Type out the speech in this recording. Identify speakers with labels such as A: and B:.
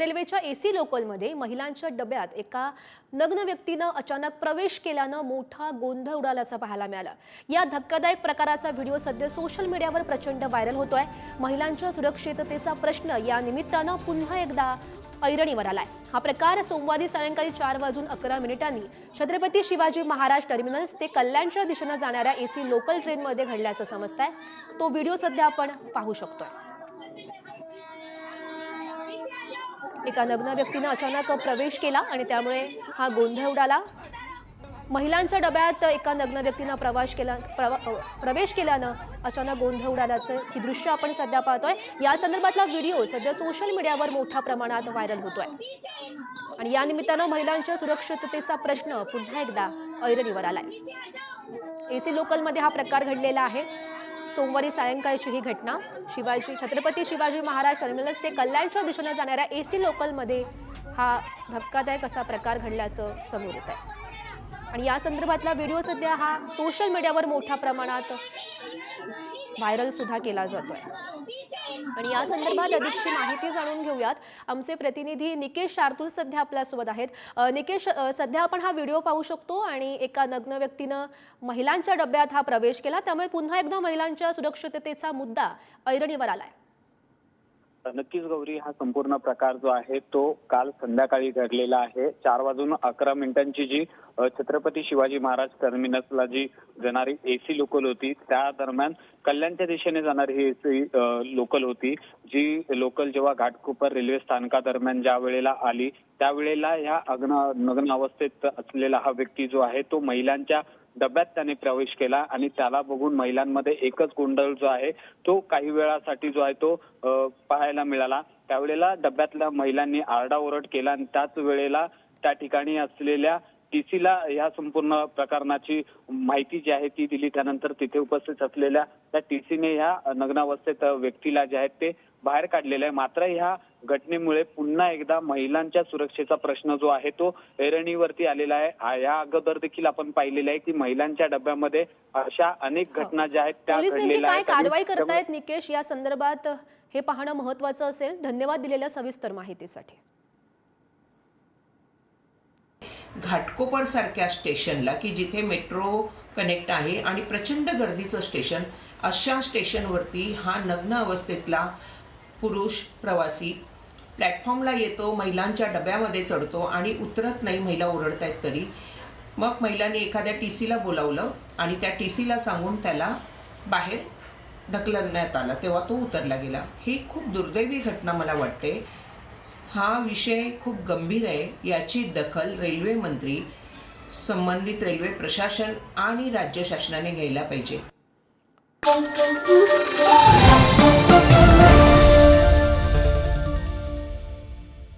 A: रेल्वेच्या एसी लोकलमध्ये महिलांच्या डब्यात एका नग्न व्यक्तीनं अचानक प्रवेश केल्यानं मोठा गोंधळ उडाल्याचं पाहायला मिळालं. या धक्कादायक प्रकाराचा व्हिडिओ सध्या सोशल मीडियावर प्रचंड व्हायरल होतोय. महिलांच्या सुरक्षिततेचा प्रश्न या निमित्तानं पुन्हा एकदा ऐरणीवर आलाय. हा प्रकार सोमवारी सायंकाळी चार वाजून अकरा मिनिटांनी छत्रपती शिवाजी महाराज टर्मिनल्स ते कल्याणच्या दिशेनं जाणाऱ्या एसी लोकल ट्रेनमध्ये घडल्याचं समजतंय. तो व्हिडिओ सध्या आपण पाहू शकतोय. एका नग्न व्यक्तीनं अचानक प्रवेश केला आणि त्यामुळे हा गोंधळ उडाला. महिलांच्या डब्यात एका नग्न व्यक्तीनं प्रवास केला प्रवा- प्रवेश केल्यानं अचानक गोंधळ उडाल्याचं ही दृश्य आपण सध्या पाहतोय. या संदर्भातला व्हिडिओ सध्या सोशल मीडियावर मोठ्या प्रमाणात व्हायरल होतोय. आणि या निमित्तानं महिलांच्या सुरक्षिततेचा प्रश्न पुन्हा एकदा ऐरणीवर आलाय. एसी लोकलमध्ये हा प्रकार घडलेला आहे. सोमवारी सायंकाळची ही घटना. शिवाजी छत्रपती शिवाजी महाराज टर्मिनस ते कल्याणच्या दिशेने जाणाऱ्या ए सी लोकलमध्ये हा धक्कादायक असा प्रकार घडल्याचं समोर येत आहे आणि या संदर्भातला व्हिडिओ सध्या हा सोशल मीडियावर मोठ्या प्रमाणात व्हायरल सुद्धा केला जातोय. आणि या संदर्भात अधिकची माहिती जाणून घेऊयात. आमचे प्रतिनिधी निकेश शार्दूल सध्या आपल्यासोबत आहेत. निकेश सध्या आपण हा व्हिडिओ पाहू शकतो आणि एका नग्न व्यक्तीनं महिलांच्या डब्यात हा प्रवेश केला. त्यामुळे पुन्हा एकदा महिलांच्या सुरक्षिततेचा मुद्दा ऐरणीवर आलाय.
B: नक्कीच गौरी हा संपूर्ण प्रकार जो आहे तो काल संध्याकाळी घडलेला आहे. चार वाजून अकरा मिनिटांची जी छत्रपती शिवाजी महाराज टर्मिनसला जी जाणारी एसी लोकल होती त्या दरम्यान कल्याणच्या दिशेने जाणारी ही एसी लोकल होती. जी लोकल जेव्हा घाटकोपर रेल्वे स्थानकादरम्यान ज्या वेळेला आली त्यावेळेला या अग्न नग्न अवस्थेत असलेला हा व्यक्ती जो आहे तो महिलांच्या डब्यात त्याने प्रवेश केला आणि त्याला बघून महिलांमध्ये एकच गोंधळ जो आहे तो काही वेळासाठी जो आहे तो पाहायला मिळाला. त्यावेळेला डब्यातल्या महिलांनी आरडाओरड केला आणि त्याच वेळेला त्या ठिकाणी असलेल्या टीसीला या संपूर्ण प्रकरणाची माहिती जी आहे ती दिली. त्यानंतर तिथे उपस्थित असलेल्या त्या टीसीने ह्या नग्नावस्थेत व्यक्तीला जे आहेत ते बाहेर काढलेलं आहे. मात्र ह्या घटनेमुळे पुन्हा एकदा महिलांच्या सुरक्षेचा प्रश्न जो आहे तो ऐरणीवरती आलेला आहे. या अगोदर देखील आपण पाहिलेलं आहे की महिलांच्या डब्यामध्ये अशा अनेक घटना ज्या आहेत त्या घडलेल्या आहेत
A: कारवाई करतायत निकेश? या संदर्भात हे पाहणं महत्वाचं असेल. धन्यवाद दिलेल्या सविस्तर माहितीसाठी.
C: घाटकोपरसारख्या स्टेशनला की जिथे मेट्रो कनेक्ट आहे आणि प्रचंड गर्दीचं स्टेशन अशा स्टेशनवरती हा नग्न अवस्थेतला पुरुष प्रवासी प्लॅटफॉर्मला येतो महिलांच्या डब्यामध्ये चढतो आणि उतरत नाही महिला ओरडत आहेत तरी. मग महिलांनी एखाद्या टी सीला बोलावलं आणि त्या टी सीला सांगून त्याला बाहेर ढकलण्यात आलं तेव्हा तो उतरला गेला. ही खूप दुर्दैवी घटना मला वाटते. हा विषय खूप गंभीर आहे. याची दखल रेल्वे मंत्री संबंधित रेल्वे प्रशासन आणि राज्य शासनाने घ्यायला पाहिजे.